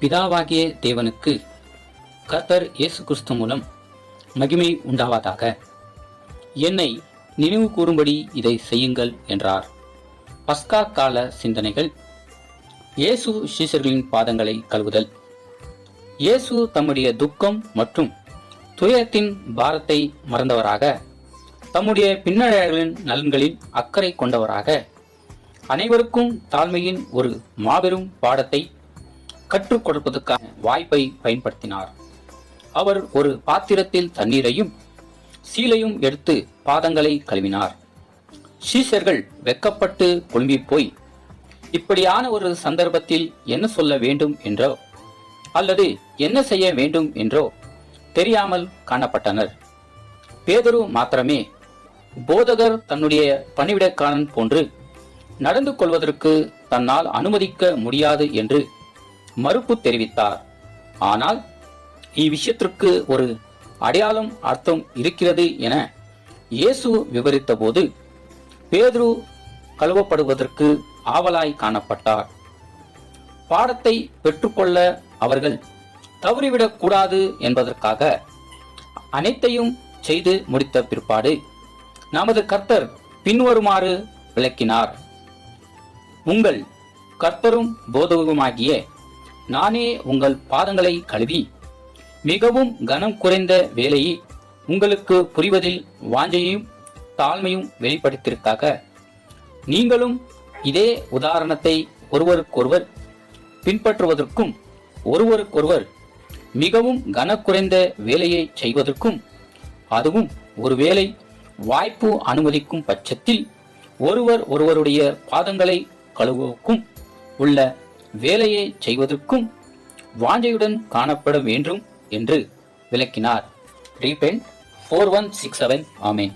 பிதாவாகிய தேவனுக்கு கர்த்தர் இயேசு கிறிஸ்து மூலம் மகிமை உண்டாவதாக. என்னை நினைவு கூறும்படி இதை செய்யுங்கள் என்றார். பஸ்கா கால சிந்தனைகள். இயேசு சீசர்களின் பாதங்களை கழுவுதல். இயேசு தம்முடைய துக்கம் மற்றும் துயரத்தின் பாரத்தை மறந்தவராக தம்முடைய பின்னடையாளர்களின் நலன்களில் அக்கறை கொண்டவராக அனைவருக்கும் தாழ்மையின் ஒரு மாபெரும் பாடத்தை கற்றுக் கொடுப்பதற்கான வாய்ப்பை பயன்படுத்தினார். அவர் ஒரு பாத்திரத்தில் தண்ணீரையும் சீலையும் எடுத்து பாதங்களை கழுவினார். சீசர்கள் வெக்கப்பட்டு குழும்பி போய் இப்படியான ஒரு சந்தர்ப்பத்தில் என்ன சொல்ல வேண்டும் என்றோ அல்லது என்ன செய்ய வேண்டும் என்றோ தெரியாமல் காணப்பட்டனர். பேதரு மாத்திரமே போதகர் தன்னுடைய பணிவிடைக்காரன் போன்று நடந்து கொள்வதற்கு தன்னால் அனுமதிக்க முடியாது என்று மறுப்பு தெரிவித்தார். ஆனால் இவ்விஷயத்திற்கு ஒரு அடையாளம் அர்த்தம் இருக்கிறது என இயேசு விவரித்த போது பேதுரு கழுவப்படுவதற்கு ஆவலாய் காணப்பட்டார். பாடத்தை பெற்றுக்கொள்ள அவர்கள் தவறிவிடக் கூடாது என்பதற்காக அனைத்தையும் செய்து முடித்த பிற்பாடு நமது கர்த்தர் பின்வருமாறு விளக்கினார். உங்கள் கர்த்தரும் போதகமாகிய நானே உங்கள் பாதங்களை கழுவி மிகவும் கனம் குறைந்த வேலையை உங்களுக்கு புரிவதில் வாஞ்சையும் தாழ்மையும் வெளிப்படுத்தியிருக்காக. நீங்களும் இதே உதாரணத்தை ஒருவருக்கொருவர் பின்பற்றுவதற்கும் ஒருவருக்கொருவர் மிகவும் கனக்குறைந்த வேலையை செய்வதற்கும் அதுவும் ஒருவேளை வாய்ப்பு அனுமதிக்கும் பட்சத்தில் ஒருவர் ஒருவருடைய பாதங்களை கழுவுவதற்கும் உள்ள வேலையை செய்வதற்கும் வாஞ்சையுடன் காணப்பட வேண்டும் என்று விளக்கினார். Repent four one six seven amen.